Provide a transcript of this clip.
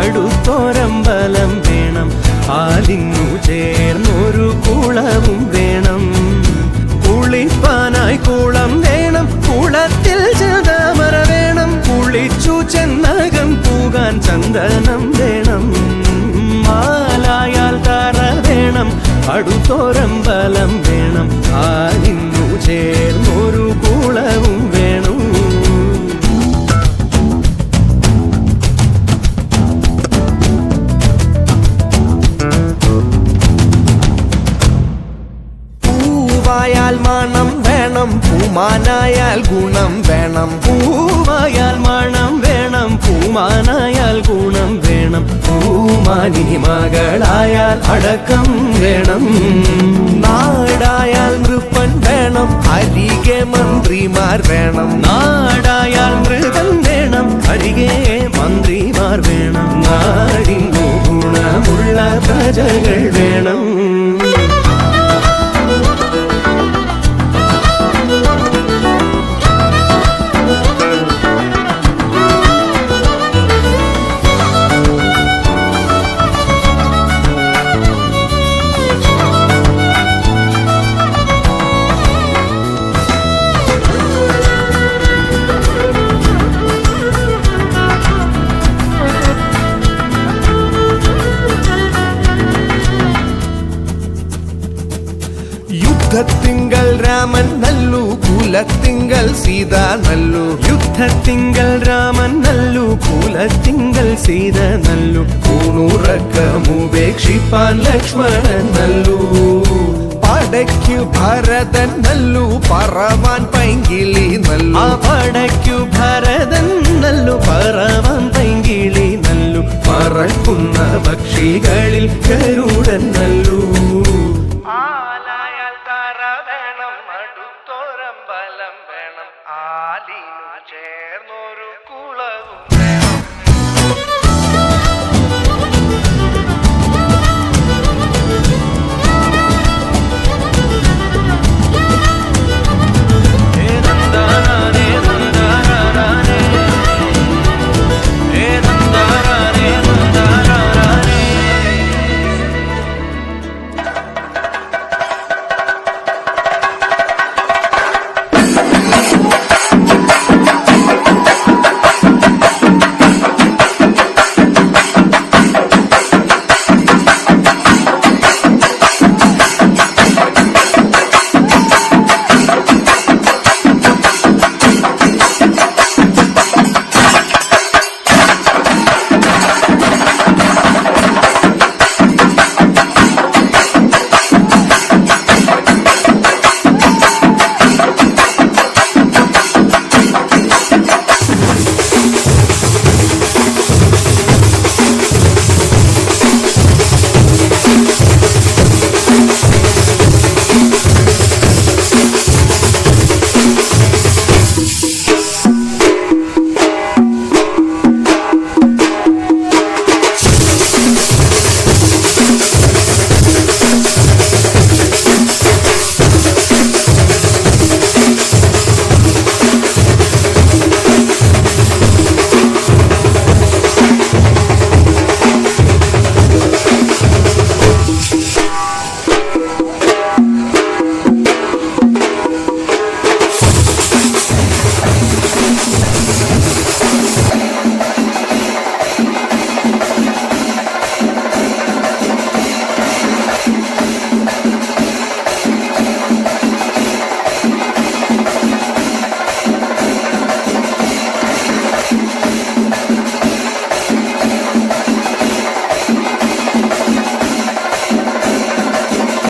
അടുത്തോരമ്പലം വേണം. ആലിങ്ങു ചേർന്നൊരു കുളവും വേണം. കുളിപ്പാനായി കുളം വേണം. കുളത്തിൽ ചതാമര വേണം. കുളിച്ചു ചെന്നകം പൂകാൻ ചന്ദനം വേണം. മാലായാൽ തറ വേണം. അടുത്തോരമ്പലം പൂമാനായാൽ ഗുണം വേണം. പൂമായാൽ മണം വേണം. പൂമാനായാൽ ഗുണം വേണം. പൂമാനി മകളായാൽ അടക്കം വേണം. നാടായാൽ യുദ്ധത്തിങ്കൽ രാമൻ നല്ലു കുലത്തിങ്കൽ സീത നല്ലു. യുദ്ധത്തിങ്കൽ രാമൻ നല്ലു കുലത്തിങ്കൽ സീത നല്ലു. കൂണുറക്കമുപേക്ഷിപ്പാൻ ലക്ഷ്മണൻ നല്ലു. പടയ്ക്കു ഭരതൻ നല്ലു പറവാൻ പൈങ്കിളി ആ നല്ലു പടയ്ക്കു ഭരതൻ നല്ലു പറവാൻ പൈങ്കിളി നല്ലു. പറക്കുന്ന പക്ഷികളിൽ കരുടൻ നല്ലു.